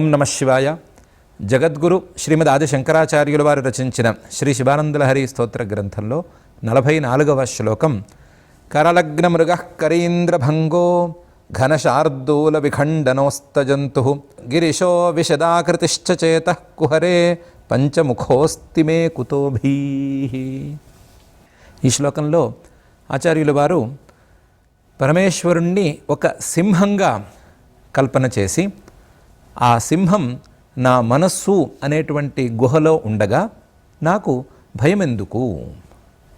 ఓం నమ శివాయ. జగద్గురు శ్రీమద్ ఆది శంకరాచార్యుల వారు రచించిన శ్రీ శివానందలహరి స్తోత్ర గ్రంథంలో నలభై నాలుగవ శ్లోకం. కరలగ్న మృగ కరీంద్రభంగో ఘనశార్దూల విఖండనోస్తజంతు గిరిశో విశదాకృతిశ్చ చేత కుహరే పంచముఖోస్తి మే కుతోభీ. ఈ శ్లోకంలో ఆచార్యుల వారు పరమేశ్వరుణ్ణి ఒక సింహంగా కల్పన చేసి ఆ సింహం నా మనస్సు అనేటువంటి గుహలో ఉండగా నాకు భయమెందుకు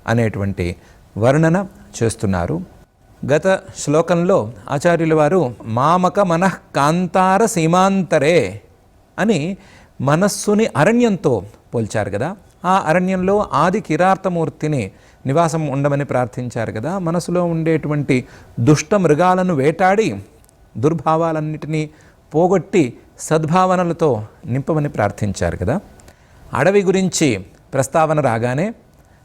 అనేటువంటి వర్ణన చేస్తున్నారు. గత శ్లోకంలో ఆచార్యుల వారు మామక మనః కాంతార సీమాంతరే అని మనస్సుని అరణ్యంతో పోల్చారు కదా. ఆ అరణ్యంలో ఆది కిరార్తమూర్తిని నివాసం ఉండమని ప్రార్థించారు కదా. మనసులో ఉండేటువంటి దుష్ట మృగాలను వేటాడి దుర్భావాలన్నిటినీ పోగొట్టి సద్భావనలతో నింపమని ప్రార్థించారు కదా. అడవి గురించి ప్రస్తావన రాగానే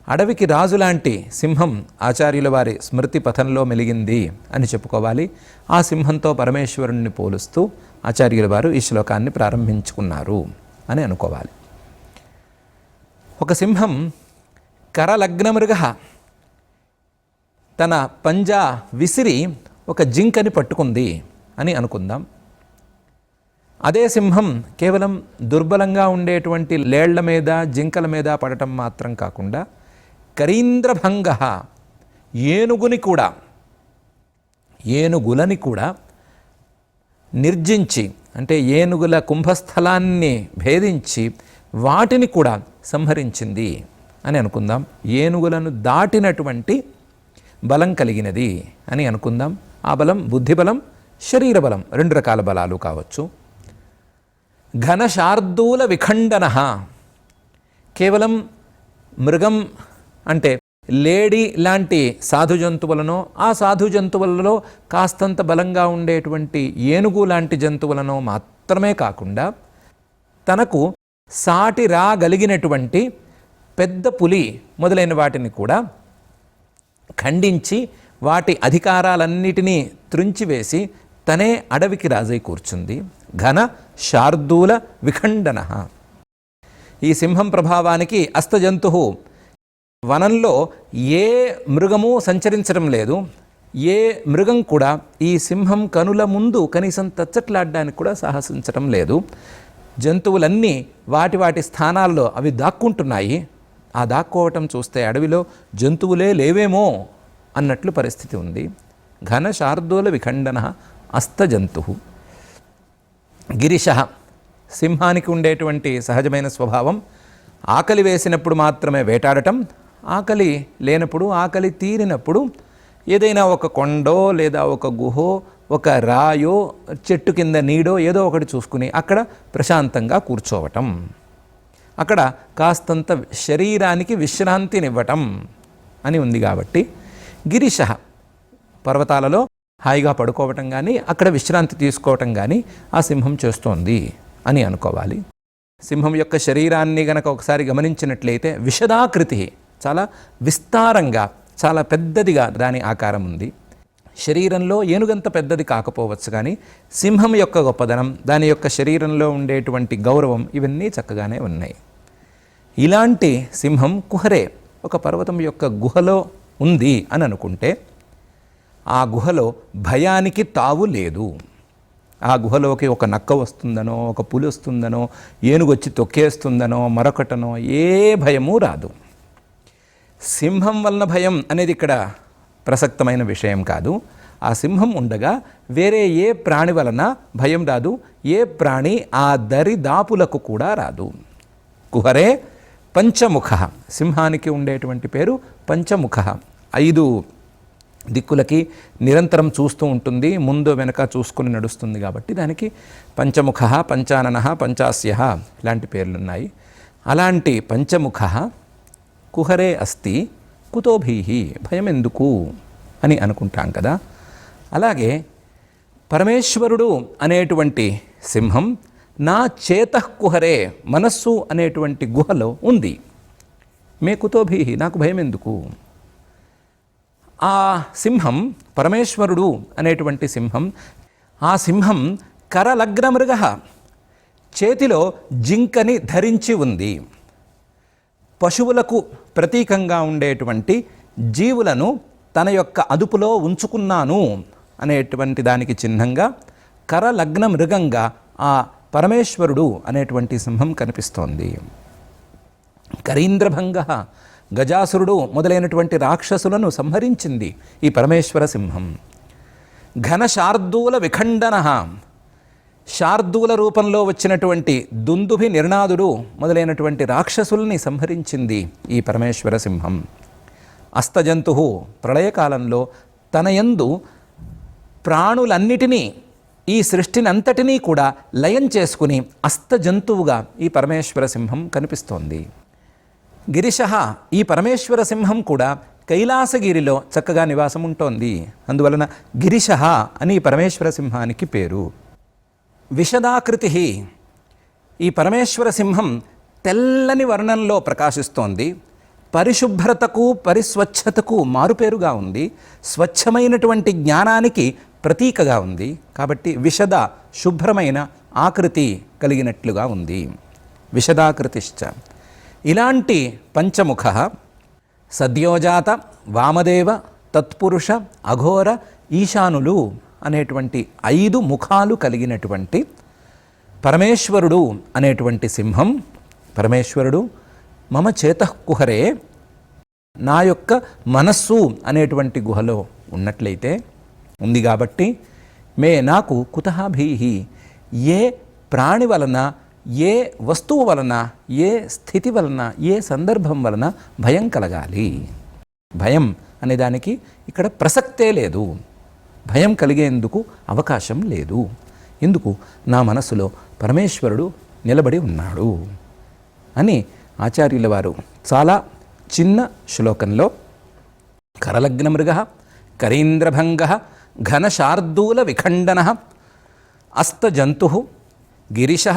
అడవికి రాజు లాంటి సింహం ఆచార్యుల వారి స్మృతి పథంలో మెలిగింది అని చెప్పుకోవాలి. ఆ సింహంతో పరమేశ్వరుణ్ణి పోలుస్తూ ఆచార్యుల వారు ఈ శ్లోకాన్ని ప్రారంభించుకున్నారు అని అనుకోవాలి. ఒక సింహం కరలగ్నమృగ తన పంజా విసిరి ఒక జింకని పట్టుకుంది అని అనుకుందాం. అదే సింహం కేవలం దుర్బలంగా ఉండేటువంటి లేళ్ళ మీద జింకల మీద పడటం మాత్రం కాకుండా కరీంద్రభంగ ఏనుగుని కూడా ఏనుగులని కూడా నిర్జించి అంటే ఏనుగుల కుంభస్థలాన్ని భేదించి వాటిని కూడా సంహరించింది అని అనుకుందాం. ఏనుగులను దాటినటువంటి బలం కలిగినది అని అనుకుందాం. ఆ బలం బుద్ధిబలం శరీర బలం రెండు రకాల బలాలు కావచ్చు. ఘనశార్దూల విఖండన. కేవలం మృగం అంటే లేడీ లాంటి సాధు జంతువులను ఆ సాధు జంతువులలో కాస్తంత బలంగా ఉండేటువంటి ఏనుగు లాంటి జంతువులను మాత్రమే కాకుండా తనకు సాటి రాగలిగినటువంటి పెద్ద పులి మొదలైన వాటిని కూడా ఖండించి వాటి అధికారాలన్నిటినీ త్రుంచివేసి తనే అడవికి రాజై కూర్చుంది. ఘన శార్దూల విఖండన. ఈ సింహం ప్రభావానికి అస్తజంతు వనంలో ఏ మృగము సంచరించడం లేదు. ఏ మృగం కూడా ఈ సింహం కనుల ముందు కనీసం తచ్చట్లాడడానికి కూడా సాహసించడం లేదు. జంతువులన్నీ వాటి వాటి స్థానాల్లో అవి దాక్కుంటున్నాయి. ఆ దాక్కోవటం చూస్తే అడవిలో జంతువులే లేవేమో అన్నట్లు పరిస్థితి ఉంది. ఘన శార్దూల విఖండన అస్తజంతు గిరిశ సింహానికి ఉండేటువంటి సహజమైన స్వభావం. ఆకలి వేసినప్పుడు మాత్రమే వేటాడటం. ఆకలి లేనప్పుడు ఆకలి తీరినప్పుడు ఏదైనా ఒక కొండో లేదా ఒక గుహో ఒక రాయో చెట్టు కింద నీడో ఏదో ఒకటి చూసుకుని అక్కడ ప్రశాంతంగా కూర్చోవటం. అక్కడ కాస్తంత శరీరానికి విశ్రాంతినివ్వటం అని ఉంది కాబట్టి గిరిశ పర్వతాలలో హాయిగా పడుకోవటం కానీ అక్కడ విశ్రాంతి తీసుకోవటం కానీ ఆ సింహం చేస్తోంది అని అనుకోవాలి. సింహం యొక్క శరీరాన్ని గనక ఒకసారి గమనించినట్లయితే విషదాకృతి చాలా విస్తారంగా చాలా పెద్దదిగా దాని ఆకారం ఉంది. శరీరంలో ఏనుగంత పెద్దది కాకపోవచ్చు కానీ సింహం యొక్క గొప్పదనం దాని యొక్క శరీరంలో ఉండేటువంటి గౌరవం ఇవన్నీ చక్కగానే ఉన్నాయి. ఇలాంటి సింహం కుహరే ఒక పర్వతం యొక్క గుహలో ఉంది అని అనుకుంటే ఆ గుహలో భయానికి తావు లేదు. ఆ గుహలోకి ఒక నక్క వస్తుందనో ఒక పులి వస్తుందనో ఏనుగొచ్చి తొక్కేస్తుందనో మరొకటనో ఏ భయము రాదు. సింహం వలన భయం అనేది ఇక్కడ ప్రసక్తమైన విషయం కాదు. ఆ సింహం ఉండగా వేరే ఏ ప్రాణి వలన భయం రాదు. ఏ ప్రాణి ఆ దరిదాపులకు కూడా రాదు. కుహరే పంచముఖ. సింహానికి ఉండేటువంటి పేరు పంచముఖ. ఐదు దిక్కులకి నిరంతరం చూస్తూ ఉంటుంది ముందు వెనక చూసుకుని నడుస్తుంది కాబట్టి దానికి పంచముఖ పంచానన పంచాస్య ఇలాంటి పేర్లున్నాయి. అలాంటి పంచముఖ కుహరే అస్తి కుతోభీహి భయం ఎందుకు అని అనుకుంటాం కదా. అలాగే పరమేశ్వరుడు అనేటువంటి సింహం నా చేతకుహరే మనస్సు అనేటువంటి గుహలో ఉంది. మే కుతోభీహి నాకు భయం ఎందుకు ఆ సింహం పరమేశ్వరుడు అనేటువంటి సింహం ఆ సింహం కరలగ్నమృగ చేతిలో జింకని ధరించి ఉంది. పశువులకు ప్రతీకంగా ఉండేటువంటి జీవులను తన యొక్క అదుపులో ఉంచుకున్నాను అనేటువంటి దానికి చిహ్నంగా కరలగ్న మృగంగా ఆ పరమేశ్వరుడు అనేటువంటి సింహం కనిపిస్తోంది. కరీంద్రభంగ గజాసురుడు మొదలైనటువంటి రాక్షసులను సంహరించింది ఈ పరమేశ్వర సింహం. ఘన శార్దూల విఖండన శార్దూల రూపంలో వచ్చినటువంటి దుందుభి నిర్నాదుడు మొదలైనటువంటి రాక్షసుల్ని సంహరించింది ఈ పరమేశ్వర సింహం. అస్తజంతు ప్రళయకాలంలో తన యందు ప్రాణులన్నిటినీ ఈ సృష్టిని అంతటినీ కూడా లయం చేసుకుని అస్తజంతువుగా ఈ పరమేశ్వర సింహం కనిపిస్తోంది. గిరిశ ఈ పరమేశ్వర సింహం కూడా కైలాసగిరిలో చక్కగా నివాసం ఉంటోంది అందువలన గిరిశ అని పరమేశ్వర సింహానికి పేరు. విషదాకృతి ఈ పరమేశ్వర సింహం తెల్లని వర్ణంలో ప్రకాశిస్తోంది. పరిశుభ్రతకు పరిస్వచ్ఛతకు మారుపేరుగా ఉంది. స్వచ్ఛమైనటువంటి జ్ఞానానికి ప్రతీకగా ఉంది. కాబట్టి విషద శుభ్రమైన ఆకృతి కలిగినట్లుగా ఉంది. విషదాకృతిశ్చ. ఇలాంటి పంచముఖ సద్యోజాత వామదేవ తత్పురుష అఘోర ఈశానులు అనేటువంటి ఐదు ముఖాలు కలిగినటువంటి పరమేశ్వరుడు అనేటువంటి సింహం. పరమేశ్వరుడు మమ చేతకుహరే నా యొక్క మనస్సు అనేటువంటి గుహలో ఉన్నట్లయితే ఉంది కాబట్టి మే నాకు కుతహాభీహి ఏ ప్రాణి వలన ఏ వస్తువు వలన ఏ స్థితి వలన ఏ సందర్భం వలన భయం కలగాలి? భయం అనే దానికి ఇక్కడ ప్రసక్తే లేదు. భయం కలిగేందుకు అవకాశం లేదు. ఎందుకు నా మనసులో పరమేశ్వరుడు నిలబడి ఉన్నాడు అని ఆచార్యుల వారు చాలా చిన్న శ్లోకంలో కరలగ్న మృగ కరీంద్రభంగ ఘనశార్దూల విఖండన అస్తజంతు గిరిశ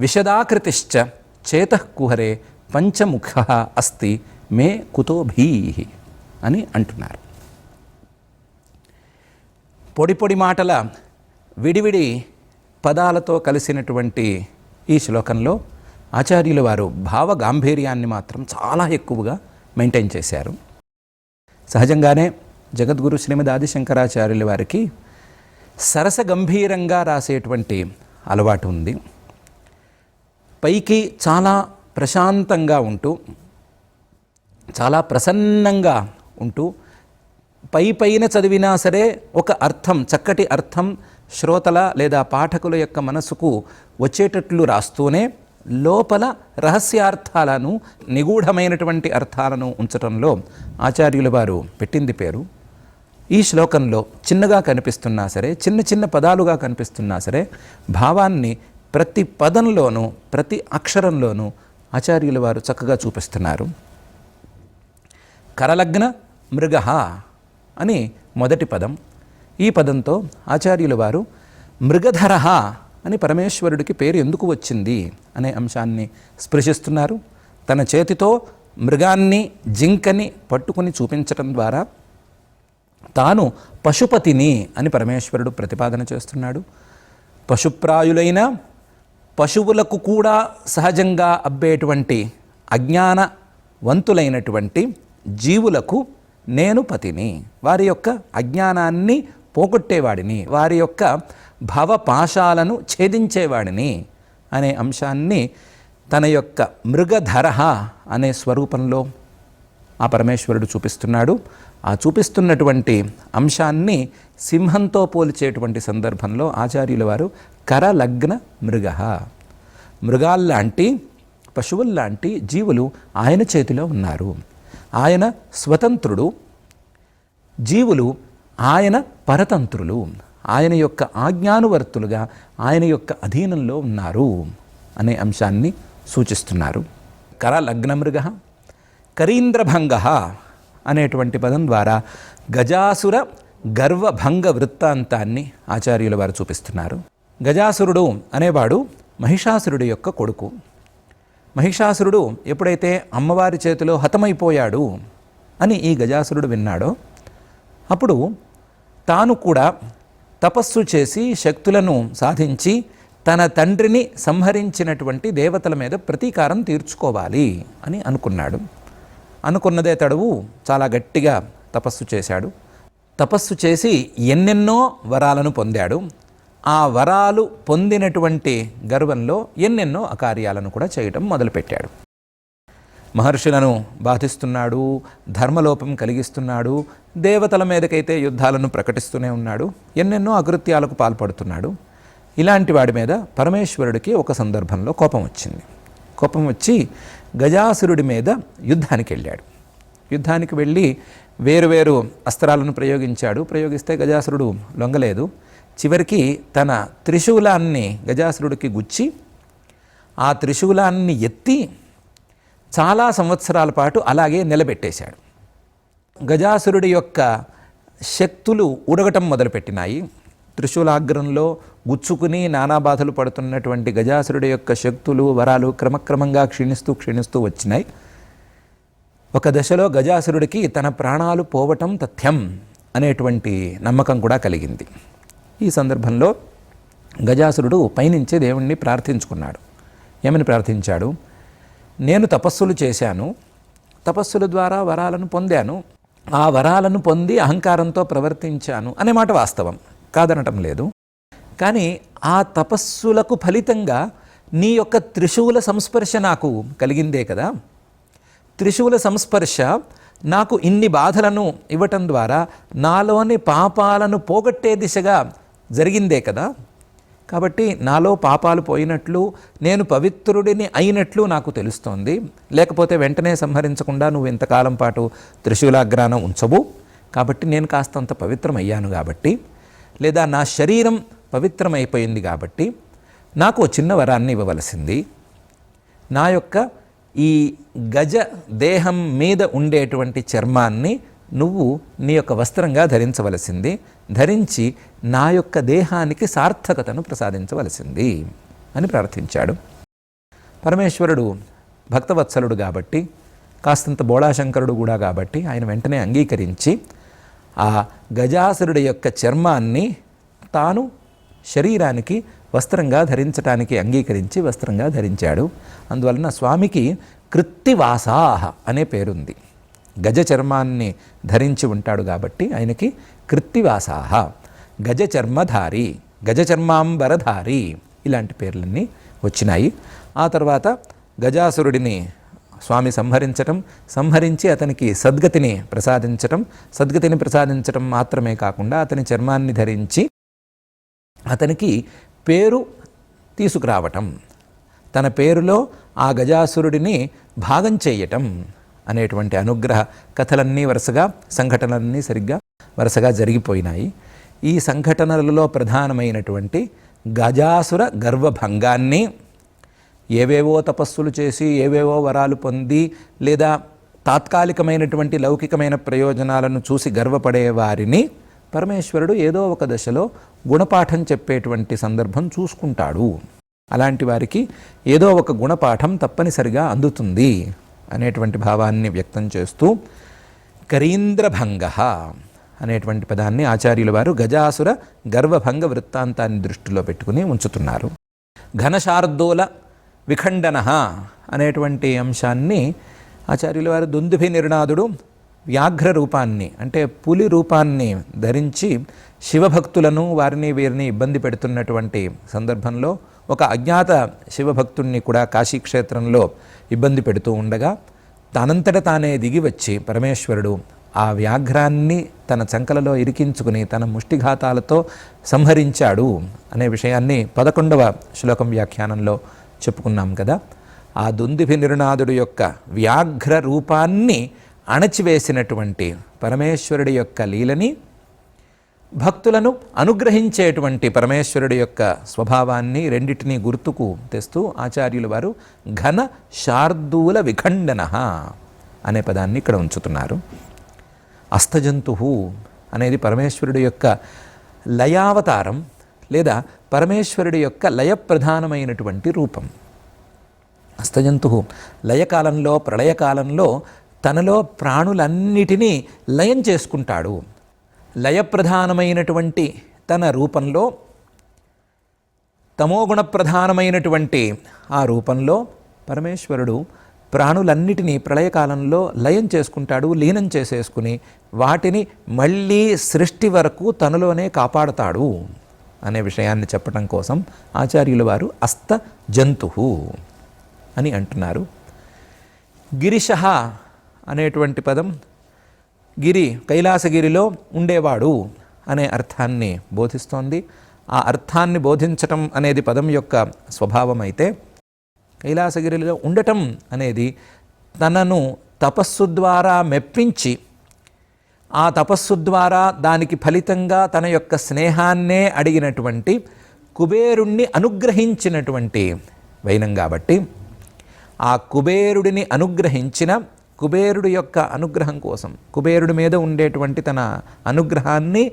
విశదాకృతిశ్చ చేతకుహరే పంచముఖ అస్తి మే కుతోభీ అని అంటున్నారు. పొడి పొడి మాటల విడివిడి పదాలతో కలిసినటువంటి ఈ శ్లోకంలో ఆచార్యుల వారు భావ గాంభీర్యాన్ని మాత్రం చాలా ఎక్కువగా మెయింటైన్ చేశారు. సహజంగానే జగద్గురు శ్రీమద్ ఆదిశంకరాచార్యుల వారికి సరస గంభీరంగా రాసేటువంటి అలవాటు ఉంది. పైకి చాలా ప్రశాంతంగా ఉంటూ చాలా ప్రసన్నంగా ఉంటూ పై పైన చదివినా సరే ఒక అర్థం చక్కటి అర్థం శ్రోతల లేదా పాఠకుల యొక్క మనసుకు వచ్చేటట్లు రాస్తూనే లోపల రహస్యార్థాలను నిగూఢమైనటువంటి అర్థాలను ఉంచటంలో ఆచార్యుల వారు పెట్టింది పేరు. ఈ శ్లోకంలో చిన్నగా కనిపిస్తున్నా సరే చిన్న చిన్న పదాలుగా కనిపిస్తున్నా సరే భావాన్ని ప్రతి పదంలోనూ ప్రతి అక్షరంలోనూ ఆచార్యుల వారు చక్కగా చూపిస్తున్నారు. కరలగ్న మృగ అని మొదటి పదం. ఈ పదంతో ఆచార్యుల వారు మృగధర అని పరమేశ్వరుడికి పేరు ఎందుకు వచ్చింది అనే అంశాన్ని స్పృశిస్తున్నారు. తన చేతితో మృగాన్ని జింకని పట్టుకుని చూపించటం ద్వారా తాను పశుపతిని అని పరమేశ్వరుడు ప్రతిపాదన చేస్తున్నాడు. పశుప్రాయులైన పశువులకు కూడా సహజంగా అబ్బేటువంటి అజ్ఞానవంతులైనటువంటి జీవులకు నేను పతిని. వారి యొక్క అజ్ఞానాన్ని పోగొట్టేవాడిని వారి యొక్క భవపాశాలను ఛేదించేవాడిని అనే అంశాన్ని తన యొక్క మృగధర అనే స్వరూపంలో ఆ పరమేశ్వరుడు చూపిస్తున్నాడు. ఆ చూపిస్తున్నటువంటి అంశాన్ని సింహంతో పోల్చేటువంటి సందర్భంలో ఆచార్యుల వారు కరలగ్న మృగ. మృగాల్లాంటి పశువుల్లాంటి జీవులు ఆయన చేతిలో ఉన్నారు. ఆయన స్వతంత్రుడు. జీవులు ఆయన పరతంత్రులు. ఆయన యొక్క ఆజ్ఞానువర్తులుగా ఆయన యొక్క అధీనంలో ఉన్నారు అనే అంశాన్ని సూచిస్తున్నారు. కర లగ్నమృగ కరీంద్రభంగ అనేటువంటి పదం ద్వారా గజాసుర గర్వభంగ వృత్తాంతాన్ని ఆచార్యుల వారు చూపిస్తున్నారు. గజాసురుడు అనేవాడు మహిషాసురుడి యొక్క కొడుకు. మహిషాసురుడు ఎప్పుడైతే అమ్మవారి చేతిలో హతమైపోయాడు అని ఈ గజాసురుడు విన్నాడో అప్పుడు తాను కూడా తపస్సు చేసి శక్తులను సాధించి తన తండ్రిని సంహరించినటువంటి దేవతల మీద ప్రతీకారం తీర్చుకోవాలి అని అనుకున్నాడు. అనుకున్నదే తడువు చాలా గట్టిగా తపస్సు చేశాడు. తపస్సు చేసి ఎన్నెన్నో వరాలను పొందాడు. ఆ వరాలు పొందినటువంటి గర్వంలో ఎన్నెన్నో అకార్యాలను కూడా చేయటం మొదలుపెట్టాడు. మహర్షులను బాధిస్తున్నాడు ధర్మలోపం కలిగిస్తున్నాడు దేవతల మీదకైతే యుద్ధాలను ప్రకటిస్తూనే ఉన్నాడు ఎన్నెన్నో అకృత్యాలకు పాల్పడుతున్నాడు. ఇలాంటి వాడి మీద పరమేశ్వరుడికి ఒక సందర్భంలో కోపం వచ్చింది. కోపం వచ్చి గజాసురుడి మీద యుద్ధానికి వెళ్ళాడు. యుద్ధానికి వెళ్ళి వేరువేరు అస్త్రాలను ప్రయోగించాడు. ప్రయోగిస్తే గజాసురుడు లొంగలేదు. చివరికి తన త్రిశూలాన్ని గజాసురుడికి గుచ్చి ఆ త్రిశూలాన్ని ఎత్తి చాలా సంవత్సరాల పాటు అలాగే నిలబెట్టేశాడు. గజాసురుడి యొక్క శక్తులు ఉడగటం మొదలుపెట్టినాయి. త్రిశూలాగ్రంలో గుచ్చుకుని నానా బాధలు పడుతున్నటువంటి గజాసురుడి యొక్క శక్తులు వరాలు క్రమక్రమంగా క్షీణిస్తూ క్షీణిస్తూ వచ్చినాయి. ఒక దశలో గజాసురుడికి తన ప్రాణాలు పోవటం తథ్యం అనేటువంటి నమ్మకం కూడా కలిగింది. ఈ సందర్భంలో గజాసురుడు పైనుంచే దేవుణ్ణి ప్రార్థించుకున్నాడు. ఏమని ప్రార్థించాడు? నేను తపస్సులు చేశాను తపస్సుల ద్వారా వరాలను పొందాను ఆ వరాలను పొంది అహంకారంతో ప్రవర్తించాను అనే మాట వాస్తవం. కాదనటం లేదు. కానీ ఆ తపస్సులకు ఫలితంగా నీ యొక్క త్రిశూల సంస్పర్శ నాకు కలిగిందే కదా. త్రిశూల సంస్పర్శ నాకు ఇన్ని బాధలను ఇవ్వటం ద్వారా నాలోని పాపాలను పోగొట్టే దిశగా జరిగిందే కదా. కాబట్టి నాలో పాపాలు పోయినట్లు నేను పవిత్రుడిని అయినట్లు నాకు తెలుస్తోంది. లేకపోతే వెంటనే సంహరించకుండా నువ్వు ఇంతకాలం పాటు త్రిశూలాగ్రానం ఉంచవు. కాబట్టి నేను కాస్తంత పవిత్రమయ్యాను కాబట్టి లేదా నా శరీరం పవిత్రమైపోయింది కాబట్టి నాకు ఓ చిన్న వరాన్ని ఇవ్వవలసింది. నా యొక్క ఈ గజ దేహం మీద ఉండేటువంటి చర్మాన్ని నువ్వు నీ యొక్క వస్త్రంగా ధరించవలసింది. ధరించి నా యొక్క దేహానికి సార్థకతను ప్రసాదించవలసింది అని ప్రార్థించాడు. పరమేశ్వరుడు భక్తవత్సలుడు కాబట్టి కాస్తంత బోళాశంకరుడు కూడా కాబట్టి ఆయన వెంటనే అంగీకరించి ఆ గజాసురుడి యొక్క చర్మాన్ని తాను శరీరానికి వస్త్రంగా ధరించటానికి అంగీకరించి వస్త్రంగా ధరించాడు. అందువలన స్వామికి కృత్తివాసాహ అనే పేరుంది. గజ చర్మాన్ని ధరించి ఉంటాడు కాబట్టి ఆయనకి కృత్తివాసాహ. గజ చర్మధారి గజ చర్మాంబరధారి ఇలాంటి పేర్లన్నీ వచ్చినాయి. ఆ తర్వాత గజాసురుడిని స్వామి సంహరించటం సంహరించి అతనికి సద్గతిని ప్రసాదించటం సద్గతిని ప్రసాదించటం మాత్రమే కాకుండా అతని చర్మాన్ని ధరించి అతనికి పేరు తీసుకురావటం తన పేరులో ఆ గజాసురుడిని భాగం చేయటం అనేటువంటి అనుగ్రహ కథలన్నీ వరుసగా సంఘటనలన్నీ సరిగ్గా వరుసగా జరిగిపోయినాయి. ఈ సంఘటనలలో ప్రధానమైనటువంటి గజాసుర గర్వభంగాన్ని ఏవేవో తపస్సులు చేసి ఏవేవో వరాలు పొంది లేదా తాత్కాలికమైనటువంటి లౌకికమైన ప్రయోజనాలను చూసి గర్వపడే వారిని పరమేశ్వరుడు ఏదో ఒక దశలో గుణపాఠం చెప్పేటువంటి సందర్భం చూసుకుంటాడు. అలాంటి వారికి ఏదో ఒక గుణపాఠం తప్పనిసరిగా అందుతుంది అనేటువంటి భావాన్ని వ్యక్తం చేస్తూ కరీంద్రభంగ అనేటువంటి పదాన్ని ఆచార్యుల వారు గజాసుర గర్వభంగ వృత్తాంతాన్ని దృష్టిలో పెట్టుకుని ఉంచుతున్నారు. ఘనశార్దూల విఖండన అనేటువంటి అంశాన్ని ఆచార్యుల వారు దుందుభి నిర్ణాదుడు వ్యాఘ్ర రూపాన్ని అంటే పులి రూపాన్ని ధరించి శివభక్తులను వారిని వీరిని ఇబ్బంది పెడుతున్నటువంటి సందర్భంలో ఒక అజ్ఞాత శివభక్తుణ్ణి కూడా కాశీక్షేత్రంలో ఇబ్బంది పెడుతూ ఉండగా తనంతట తానే దిగి వచ్చి పరమేశ్వరుడు ఆ వ్యాఘ్రాన్ని తన చంకలలో ఇరికించుకుని తన ముష్టిఘాతాలతో సంహరించాడు అనే విషయాన్ని పదకొండవ శ్లోకం వ్యాఖ్యానంలో చెప్పుకున్నాం కదా. ఆ దుందిభి నిరునాథుడు యొక్క వ్యాఘ్ర రూపాన్ని అణచివేసినటువంటి పరమేశ్వరుడి యొక్క లీలని భక్తులను అనుగ్రహించేటువంటి పరమేశ్వరుడి యొక్క స్వభావాన్ని రెండిటిని గుర్తుకు తెస్తూ ఆచార్యులు వారు ఘన శార్దూల విఖండన అనే పదాన్ని ఇక్కడ ఉంచుతున్నారు. అస్తజంతు అనేది పరమేశ్వరుడి యొక్క లయావతారం. లేదా పరమేశ్వరుడి యొక్క లయప్రధానమైనటువంటి రూపం. అస్తజంతు లయకాలంలో ప్రళయకాలంలో తనలో ప్రాణులన్నిటినీ లయం చేసుకుంటాడు. లయప్రధానమైనటువంటి తన రూపంలో తమోగుణ ప్రధానమైనటువంటి ఆ రూపంలో పరమేశ్వరుడు ప్రాణులన్నిటినీ ప్రళయకాలంలో లయం చేసుకుంటాడు లీనం చేసేసుకుని వాటిని మళ్ళీ సృష్టి వరకు తనలోనే కాపాడతాడు. అనే విషయాన్ని చెప్పడం కోసం ఆచార్యుల వారు అస్త జంతు అని అంటున్నారు. గిరిశ అనేటువంటి పదం గిరి కైలాసగిరిలో ఉండేవాడు అనే అర్థాన్ని బోధిస్తోంది. ఆ అర్థాన్ని బోధించటం అనేది పదం యొక్క స్వభావం అయితే కైలాసగిరిలో ఉండటం అనేది తనను తపస్సు ద్వారా మెప్పించి ఆ తపస్సు ద్వారా దానికి ఫలితంగా తన యొక్క స్నేహాన్నే అడిగినటువంటి కుబేరుణ్ణి అనుగ్రహించినటువంటి వైనం కాబట్టి ఆ కుబేరుడిని అనుగ్రహించిన కుబేరుడి యొక్క అనుగ్రహం కోసం కుబేరుడి మీద ఉండేటువంటి తన అనుగ్రహాన్ని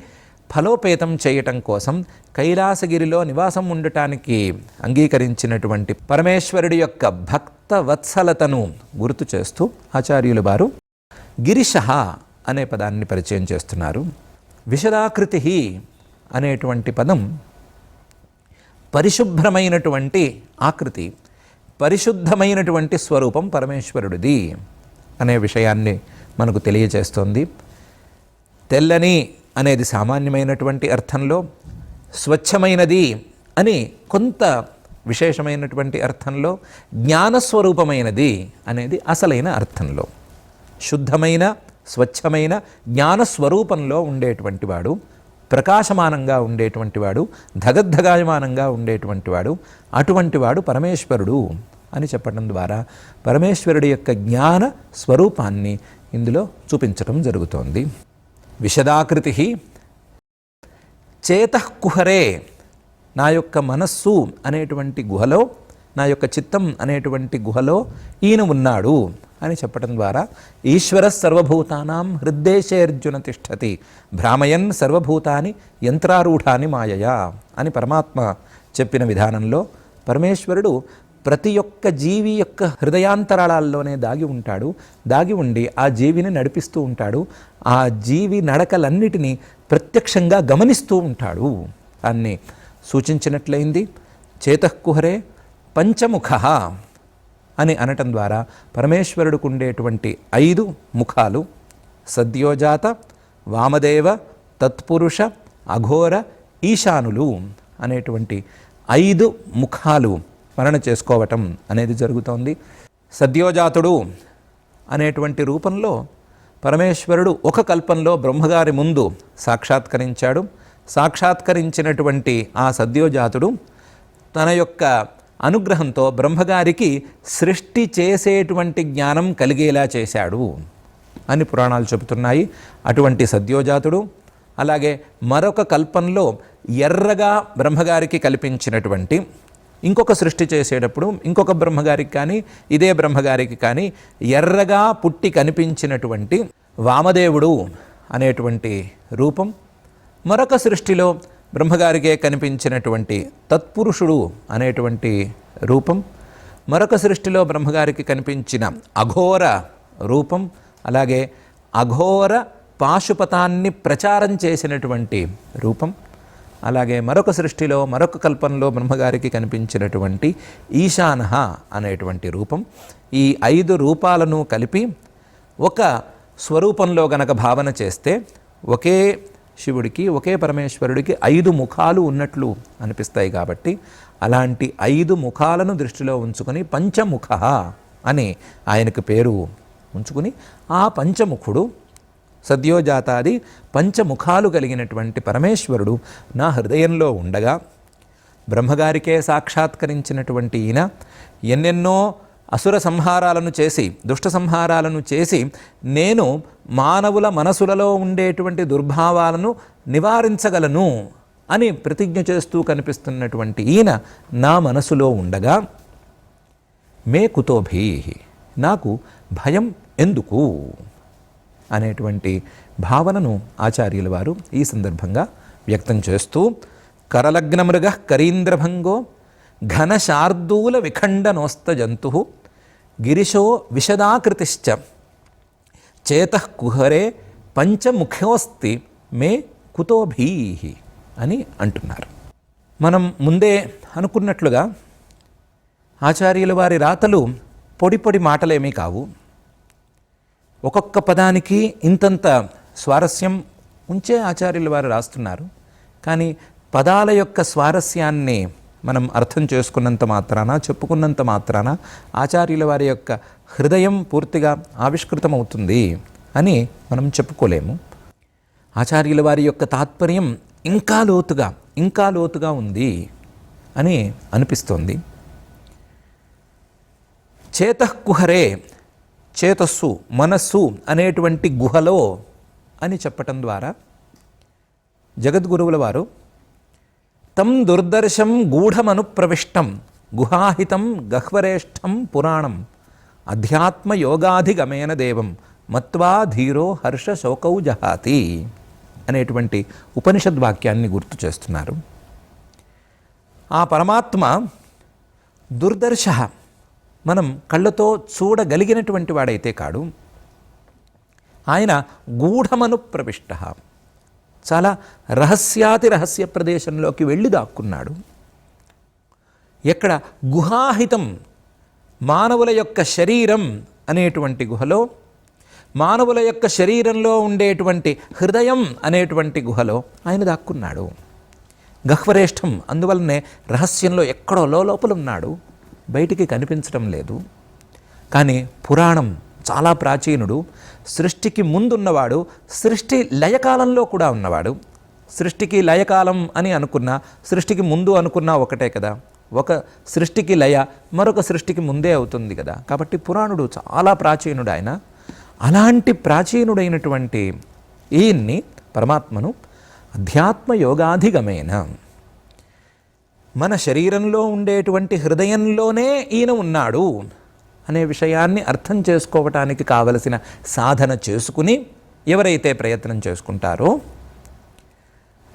ఫలోపేతం చేయటం కోసం కైలాసగిరిలో నివాసం ఉండటానికి అంగీకరించినటువంటి పరమేశ్వరుడి యొక్క భక్త వత్సలతను గుర్తు చేస్తూ ఆచార్యులు వారు గిరిశ అనే పదాన్ని పరిచయం చేస్తున్నారు. విశదాకృతి అనేటువంటి పదం పరిశుభ్రమైనటువంటి ఆకృతి పరిశుద్ధమైనటువంటి స్వరూపం పరమేశ్వరుడిది అనే విషయాన్ని మనకు తెలియజేస్తోంది. తెల్లని అనేది సామాన్యమైనటువంటి అర్థంలో స్వచ్ఛమైనది అని కొంత విశేషమైనటువంటి అర్థంలో జ్ఞానస్వరూపమైనది అనేది అసలైన అర్థంలో. శుద్ధమైన స్వచ్ఛమైన జ్ఞానస్వరూపంలో ఉండేటువంటి వాడు ప్రకాశమానంగా ఉండేటువంటి వాడు ధగద్ధగాయమానంగా ఉండేటువంటి వాడు అటువంటి వాడు పరమేశ్వరుడు అని చెప్పడం ద్వారా పరమేశ్వరుడి యొక్క జ్ఞాన స్వరూపాన్ని ఇందులో చూపించడం జరుగుతోంది. విషదాకృతి చేతకుహరే నా యొక్క మనస్సు అనేటువంటి గుహలో నా యొక్క చిత్తం అనేటువంటి గుహలో ఈయన ఉన్నాడు. అని చెప్పడం ద్వారా ఈశ్వర సర్వభూతానాం హృద్దేశే అర్జున తిష్టతి. భ్రామయన్ సర్వభూతాని యంత్రారూఢాని మాయయా అని పరమాత్మ చెప్పిన విధానంలో పరమేశ్వరుడు ప్రతి ఒక్క జీవి యొక్క హృదయాంతరాళాల్లోనే దాగి ఉంటాడు. దాగి ఉండి ఆ జీవిని నడిపిస్తూ ఉంటాడు. ఆ జీవి నడకలన్నిటినీ ప్రత్యక్షంగా గమనిస్తూ ఉంటాడు. అన్ని సూచించినట్లయింది. చేతకుహరే పంచముఖ. అని అనటం ద్వారా పరమేశ్వరుడికి ఉండేటువంటి ఐదు ముఖాలు సద్యోజాత వామదేవ తత్పురుష అఘోర ఈశానులు అనేటువంటి ఐదు ముఖాలు స్మరణ చేసుకోవటం అనేది జరుగుతోంది. సద్యోజాతుడు అనేటువంటి రూపంలో పరమేశ్వరుడు ఒక కల్పంలో బ్రహ్మగారి ముందు సాక్షాత్కరించాడు. సాక్షాత్కరించినటువంటి ఆ సద్యోజాతుడు తన యొక్క అనుగ్రహంతో బ్రహ్మగారికి సృష్టి చేసేటువంటి జ్ఞానం కలిగేలా చేశాడు అని పురాణాలు చెబుతున్నాయి. అటువంటి సద్యోజాతుడు అలాగే మరొక కల్పంలో ఎర్రగా బ్రహ్మగారికి కల్పించినటువంటి ఇంకొక సృష్టి చేసేటప్పుడు ఇంకొక బ్రహ్మగారికి కానీ ఇదే బ్రహ్మగారికి కానీ ఎర్రగా పుట్టి కనిపించినటువంటి వామదేవుడు అనేటువంటి రూపం. మరొక సృష్టిలో బ్రహ్మగారికే కనిపించినటువంటి తత్పురుషుడు అనేటువంటి రూపం మరొక సృష్టిలో బ్రహ్మగారికి కనిపించిన అఘోర రూపం అలాగే అఘోర పాశుపతాన్ని ప్రచారం చేసినటువంటి రూపం అలాగే మరొక సృష్టిలో మరొక కల్పనలో బ్రహ్మగారికి కనిపించినటువంటి ఈశానహ అనేటువంటి రూపం. ఈ ఐదు రూపాలను కలిపి ఒక స్వరూపంలో గనక భావన చేస్తే ఒకే శివుడికి ఒకే పరమేశ్వరుడికి ఐదు ముఖాలు ఉన్నట్లు అనిపిస్తాయి కాబట్టి అలాంటి ఐదు ముఖాలను దృష్టిలో ఉంచుకొని పంచముఖ అని ఆయనకు పేరు ఉంచుకుని ఆ పంచముఖుడు సద్యోజాతాది పంచముఖాలు కలిగినటువంటి పరమేశ్వరుడు నా హృదయంలో ఉండగా బ్రహ్మగారికే సాక్షాత్కరించినటువంటి ఈయన ఎన్నెన్నో అసుర సంహారాలను చేసి దుష్ట సంహారాలను చేసి నేను మానవుల మనసులలో ఉండేటువంటి దుర్భావాలను నివారించగలను అని ప్రతిజ్ఞ చేస్తూ కనిపిస్తున్నటువంటి ఈయన నా మనసులో ఉండగా మే కుతోభీ నాకు భయం ఎందుకు? అనేటువంటి భావనను ఆచార్యుల వారు ఈ సందర్భంగా వ్యక్తం చేస్తూ కరలగ్నమృగ కరీంద్రభంగో ఘనశార్దూల విఖండనోస్త జంతు గిరిశో విశదాకృతిశ్చ చేత కుహరే పంచముఖోస్తి మే కుతోభీ అని అంటున్నారు. మనం ముందే అనుకున్నట్లుగా ఆచార్యుల వారి రాతలు పొడి పొడి మాటలేమీ కావు. ఒక్కొక్క పదానికి ఇంతంత స్వారస్యం ఉంచే ఆచార్యుల వారు రాస్తున్నారు. కానీ పదాల యొక్క స్వారస్యాన్ని మనం అర్థం చేసుకున్నంత మాత్రాన చెప్పుకున్నంత మాత్రాన ఆచార్యుల వారి యొక్క హృదయం పూర్తిగా ఆవిష్కృతమవుతుంది అని మనం చెప్పుకోలేము. ఆచార్యుల వారి యొక్క తాత్పర్యం ఇంకా లోతుగా ఇంకా లోతుగా ఉంది అని అనిపిస్తోంది. చేతకుహరే చేతస్సు మనస్సు అనేటువంటి గుహలో అని చెప్పటం ద్వారా జగద్గురువుల వారు తం దుర్దర్శం గూఢమను ప్రవిష్టం గుహాహితం గహ్వరేష్టం పురాణం అధ్యాత్మ యోగాధిగమేన దేవం మత్వా ధీరో హర్ష శోకౌ జహాతి అనేటువంటి ఉపనిషద్ వాక్యాన్ని గుర్తు చేస్తున్నారు. ఆ పరమాత్మ దుర్దర్శ మనం కళ్ళతో చూడగలిగినటువంటి వాడైతే కాడు. ఆయన గూఢమను ప్రవిష్ట చాలా రహస్యాతి రహస్య ప్రదేశంలోకి వెళ్ళి దాక్కున్నాడు. ఎక్కడ గుహాహితం మానవుల యొక్క శరీరం అనేటువంటి గుహలో మానవుల యొక్క శరీరంలో ఉండేటువంటి హృదయం అనేటువంటి గుహలో ఆయన దాక్కున్నాడు. గహ్వరేష్టం అందువలనే రహస్యంలో ఎక్కడో లోపల ఉన్నాడు బయటికి కనిపించడం లేదు. కానీ పురాణం చాలా ప్రాచీనుడు సృష్టికి ముందున్నవాడు సృష్టి లయకాలంలో కూడా ఉన్నవాడు. సృష్టికి లయకాలం అని అనుకున్నా సృష్టికి ముందు అనుకున్నా ఒకటే కదా. ఒక సృష్టికి లయ మరొక సృష్టికి ముందే అవుతుంది కదా. కాబట్టి పురాణుడు చాలా ప్రాచీనుడు ఆయన. అలాంటి ప్రాచీనుడైనటువంటి ఈయన్ని పరమాత్మను అధ్యాత్మ యోగాధిగమేన మన శరీరంలో ఉండేటువంటి హృదయంలోనే ఈయన ఉన్నాడు. అనే విషయాన్ని అర్థం చేసుకోవటానికి కావలసిన సాధన చేసుకుని ఎవరైతే ప్రయత్నం చేసుకుంటారో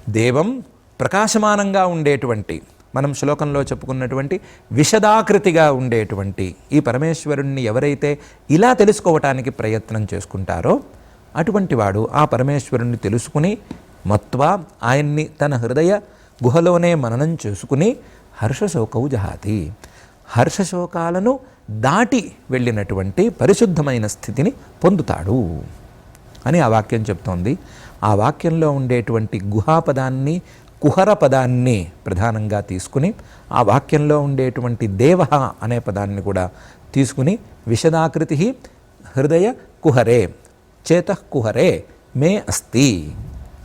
దేవం ప్రకాశమానంగా ఉండేటువంటి మనం శ్లోకంలో చెప్పుకున్నటువంటి విషదాకృతిగా ఉండేటువంటి ఈ పరమేశ్వరుణ్ణి ఎవరైతే ఇలా తెలుసుకోవటానికి ప్రయత్నం చేసుకుంటారో అటువంటి వాడు ఆ పరమేశ్వరుణ్ణి తెలుసుకుని మత్వా ఆయన్ని తన హృదయ గుహలోనే మననం చేసుకుని హర్షశోకవు జహాతి. హర్షశోకాలను దాటి వెళ్ళినటువంటి పరిశుద్ధమైన స్థితిని పొందుతాడు అని ఆ వాక్యం చెప్తోంది. ఆ వాక్యంలో ఉండేటువంటి గుహాపదాన్ని కుహర పదాన్ని ప్రధానంగా తీసుకుని ఆ వాక్యంలో ఉండేటువంటి దేవ అనే పదాన్ని కూడా తీసుకుని విషదాకృతి హృదయ కుహరే చేత కుహరే మే అస్తి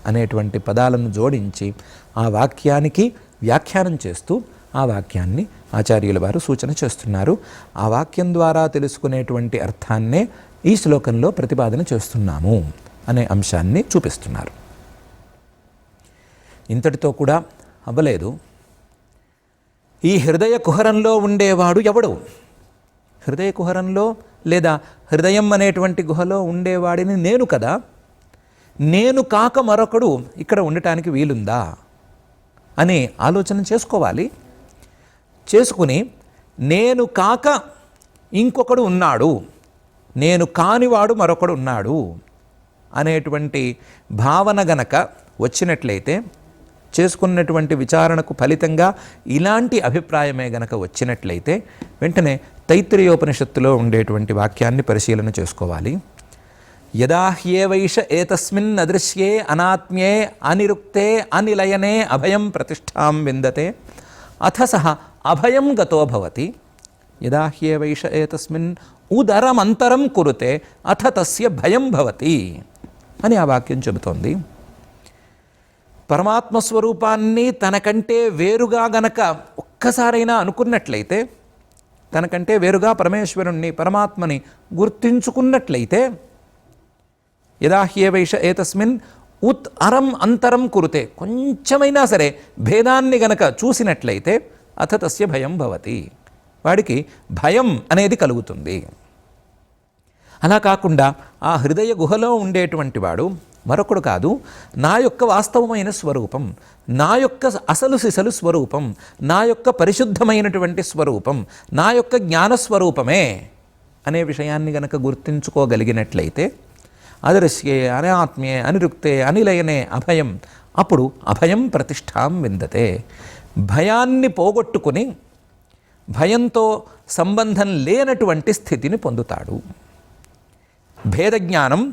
అనేటువంటి పదాలను జోడించి ఆ వాక్యానికి వ్యాఖ్యానం చేస్తూ ఆ వాక్యాన్ని ఆచార్యుల వారు సూచన చేస్తున్నారు. ఆ వాక్యం ద్వారా తెలుసుకునేటువంటి అర్థాన్నే ఈ శ్లోకంలో ప్రతిపాదన చేస్తున్నాము అనే అంశాన్ని చూపిస్తున్నారు. ఇంతటితో కూడా అవ్వలేదు. ఈ హృదయ కుహరంలో ఉండేవాడు ఎవడు? హృదయ కుహరంలో లేదా హృదయం అనేటువంటి గుహలో ఉండేవాడిని నేను కదా? నేను కాక మరొకడు ఇక్కడ ఉండటానికి వీలుందా? అని ఆలోచన చేసుకోవాలి. చేసుకుని నేను కాక ఇంకొకడు ఉన్నాడు. నేను కానివాడు మరొకడు ఉన్నాడు. అనేటువంటి భావన గనక వచ్చినట్లయితే చేసుకున్నటువంటి విచారణకు ఫలితంగా ఇలాంటి అభిప్రాయమే గనక వచ్చినట్లయితే వెంటనే తైత్రీయోపనిషత్తులో ఉండేటువంటి వాక్యాన్ని పరిశీలన చేసుకోవాలి. యదా హ్యేవైష ఏతస్మిన్ అదృశ్యే అనాత్మ్యే అనిరుక్తే అనిలయనే అభయం ప్రతిష్టాం విందతే. అథ సహ అభయం గతో భవతి. యదా హ్యేవైష ఏతస్మిన్ ఉదరమంతరం కురుతే అథ తస్య భయం భవతి అని ఆ వాక్యం చెబుతోంది. పరమాత్మస్వరూపాన్ని తనకంటే వేరుగా గనక ఒక్కసారైనా అనుకున్నట్లయితే తనకంటే వేరుగా పరమేశ్వరుణ్ణి పరమాత్మని గుర్తించుకున్నట్లయితే యదా హ్యేవైష ఏతస్మిన్ ఉత్ అరం అంతరం కురుతే కొంచెమైనా సరే భేదాన్ని గనక చూసినట్లయితే అథ తస్య భయం భవతి. వాడికి భయం అనేది కలుగుతుంది. అలా కాకుండా ఆ హృదయ గుహలో ఉండేటువంటి వాడు మరొకడు కాదు నా యొక్క వాస్తవమైన స్వరూపం నా యొక్క అసలు సిసలు స్వరూపం నా యొక్క పరిశుద్ధమైనటువంటి స్వరూపం నా యొక్క జ్ఞానస్వరూపమే అనే విషయాన్ని గనక గుర్తించుకోగలిగినట్లయితే అదృశ్యే అనాత్మ్యే అనిరుక్తే అనిలయనే అభయం అప్పుడు అభయం ప్రతిష్టాం విందతే. భయాన్ని పోగొట్టుకుని భయంతో సంబంధం లేనటువంటి స్థితిని పొందుతాడు. భేదజ్ఞానం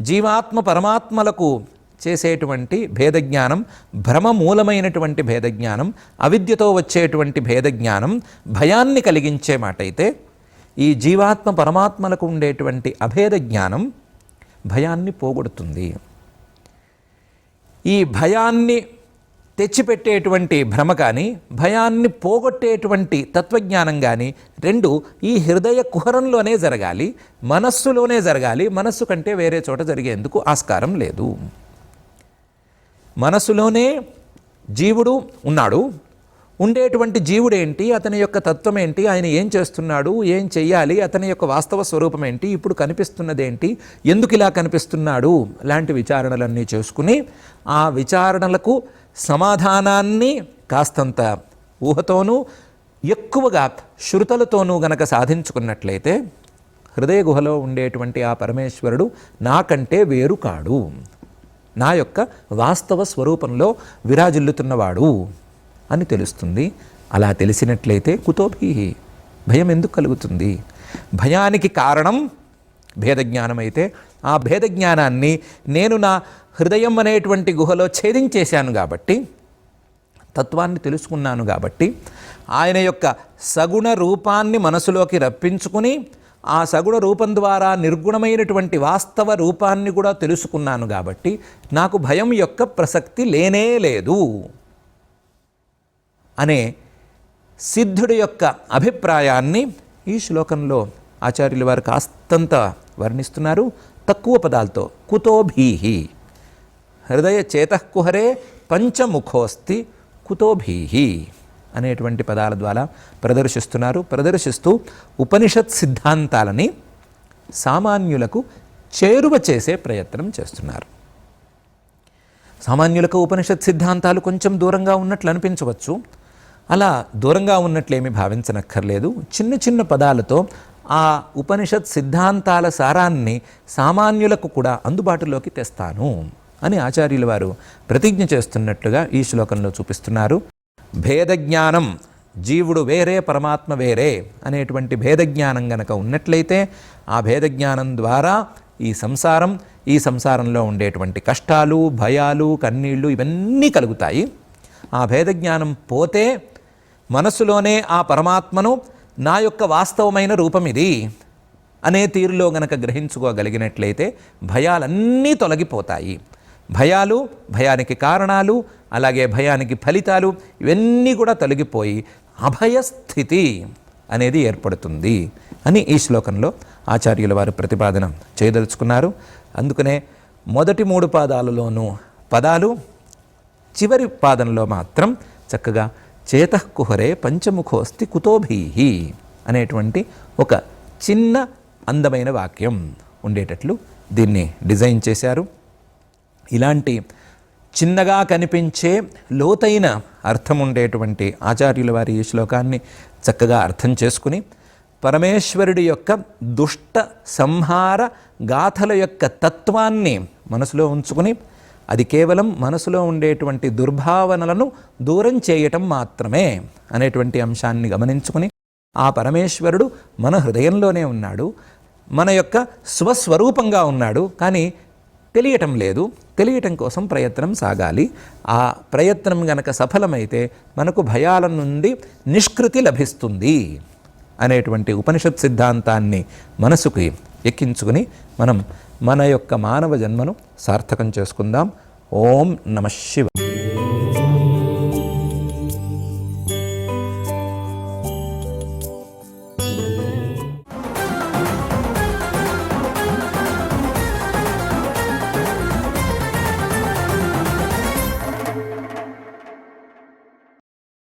జీవాత్మ పరమాత్మలకు చేసేటువంటి భేదజ్ఞానం భ్రమ మూలమైనటువంటి భేదజ్ఞానం అవిద్యతో వచ్చేటువంటి భేదజ్ఞానం భయాన్ని కలిగించే మాట అయితే ఈ జీవాత్మ పరమాత్మలకు ఉండేటువంటి అభేద జ్ఞానం భయాన్ని పోగొడుతుంది. ఈ భయాన్ని తెచ్చిపెట్టేటువంటి భ్రమ కానీ భయాన్ని పోగొట్టేటువంటి తత్వజ్ఞానం కానీ రెండు ఈ హృదయ కుహరంలోనే జరగాలి మనస్సులోనే జరగాలి మనస్సు కంటే వేరే చోట జరిగేందుకు ఆస్కారం లేదు. మనస్సులోనే జీవుడు ఉన్నాడు. ఉండేటువంటి జీవుడు ఏంటి అతని యొక్క తత్వం ఏంటి ఆయన ఏం చేస్తున్నాడు ఏం చెయ్యాలి అతని యొక్క వాస్తవ స్వరూపం ఏంటి ఇప్పుడు కనిపిస్తున్నదేంటి ఎందుకు ఇలా కనిపిస్తున్నాడు లాంటి విచారణలన్నీ చేసుకుని ఆ విచారణలకు సమాధానాన్ని కాస్తంత ఊహతోనూ ఎక్కువగా శృతలతోనూ గనక సాధించుకున్నట్లయితే హృదయ గుహలో ఉండేటువంటి ఆ పరమేశ్వరుడు నాకంటే వేరు కాడు. నా యొక్క వాస్తవ స్వరూపంలో విరాజిల్లుతున్నవాడు అని తెలుస్తుంది. అలా తెలిసినట్లయితే కుతోభీ భయం ఎందుకు కలుగుతుంది? భయానికి కారణం భేదజ్ఞానం అయితే ఆ భేదజ్ఞానాన్ని నేను నా హృదయం అనేటువంటి గుహలో ఛేదించేశాను కాబట్టి తత్వాన్ని తెలుసుకున్నాను కాబట్టి ఆయన యొక్క సగుణ రూపాన్ని మనసులోకి రప్పించుకుని ఆ సగుణ రూపం ద్వారా నిర్గుణమైనటువంటి వాస్తవ రూపాన్ని కూడా తెలుసుకున్నాను కాబట్టి నాకు భయం యొక్క ప్రసక్తి లేనే లేదు అనే సిద్ధుడి యొక్క అభిప్రాయాన్ని ఈ శ్లోకంలో ఆచార్యుల వారు కాస్తంత వర్ణిస్తున్నారు. తక్కువ పదాలతో కుతోభీహి హృదయ చేతకుహరే పంచముఖోస్తి కుతోభీహి అనేటువంటి పదాల ద్వారా ప్రదర్శిస్తున్నారు. ప్రదర్శిస్తూ ఉపనిషత్ సిద్ధాంతాలని సామాన్యులకు చేరువ చేసే ప్రయత్నం చేస్తున్నారు. సామాన్యులకు ఉపనిషత్ సిద్ధాంతాలు కొంచెం దూరంగా ఉన్నట్లు అనిపించవచ్చు. అలా దూరంగా ఉన్నట్లేమీ భావించనక్కర్లేదు. చిన్న చిన్న పదాలతో ఆ ఉపనిషత్ సిద్ధాంతాల సారాన్ని సామాన్యులకు కూడా అందుబాటులోకి తెస్తాను. అని ఆచార్యుల వారు ప్రతిజ్ఞ చేస్తున్నట్లుగా ఈ శ్లోకంలో చూపిస్తున్నారు. భేదజ్ఞానం జీవుడు వేరే పరమాత్మ వేరే అనేటువంటి భేదజ్ఞానం గనక ఉన్నట్లయితే ఆ భేదజ్ఞానం ద్వారా ఈ సంసారం ఈ సంసారంలో ఉండేటువంటి కష్టాలు భయాలు కన్నీళ్ళు ఇవన్నీ కలుగుతాయి. ఆ భేదజ్ఞానం పోతే మనసులోనే ఆ పరమాత్మను నా యొక్క వాస్తవమైన రూపం ఇది అనే తీరులో గనక గ్రహించుకోగలిగినట్లయితే భయాలన్నీ తొలగిపోతాయి. భయాలు భయానికి కారణాలు అలాగే భయానికి ఫలితాలు ఇవన్నీ కూడా తొలగిపోయి అభయస్థితి అనేది ఏర్పడుతుంది అని ఈ శ్లోకంలో ఆచార్యుల వారు ప్రతిపాదన చేయదలుచుకున్నారు. అందుకనే మొదటి మూడు పాదాలలోనూ పదాలు చివరి పాదంలో మాత్రం చక్కగా చేతకుహరే పంచముఖోస్తి కుతోభీహి అనేటువంటి ఒక చిన్న అందమైన వాక్యం ఉండేటట్లు దీన్ని డిజైన్ చేశారు. ఇలాంటి చిన్నగా కనిపించే లోతైన అర్థం ఉండేటువంటి ఆచార్యుల వారి ఈ శ్లోకాన్ని చక్కగా అర్థం చేసుకుని పరమేశ్వరుడి యొక్క దుష్ట సంహార గాథల యొక్క తత్వాన్ని మనసులో ఉంచుకుని అది కేవలం మనసులో ఉండేటువంటి దుర్భావనలను దూరం చేయటం మాత్రమే అనేటువంటి అంశాన్ని గమనించుకుని ఆ పరమేశ్వరుడు మన హృదయంలోనే ఉన్నాడు మన యొక్క స్వస్వరూపంగా ఉన్నాడు కానీ తెలియటం లేదు. తెలియటం కోసం ప్రయత్నం సాగాలి. ఆ ప్రయత్నం గనక సఫలమైతే మనకు భయాల నుండి నిష్కృతి లభిస్తుంది అనేటువంటి ఉపనిషత్ సిద్ధాంతాన్ని మనసుకి ఎక్కించుకుని మనం మన యొక్క మానవ జన్మను సార్థకం చేసుకుందాం. ఓం నమ శివ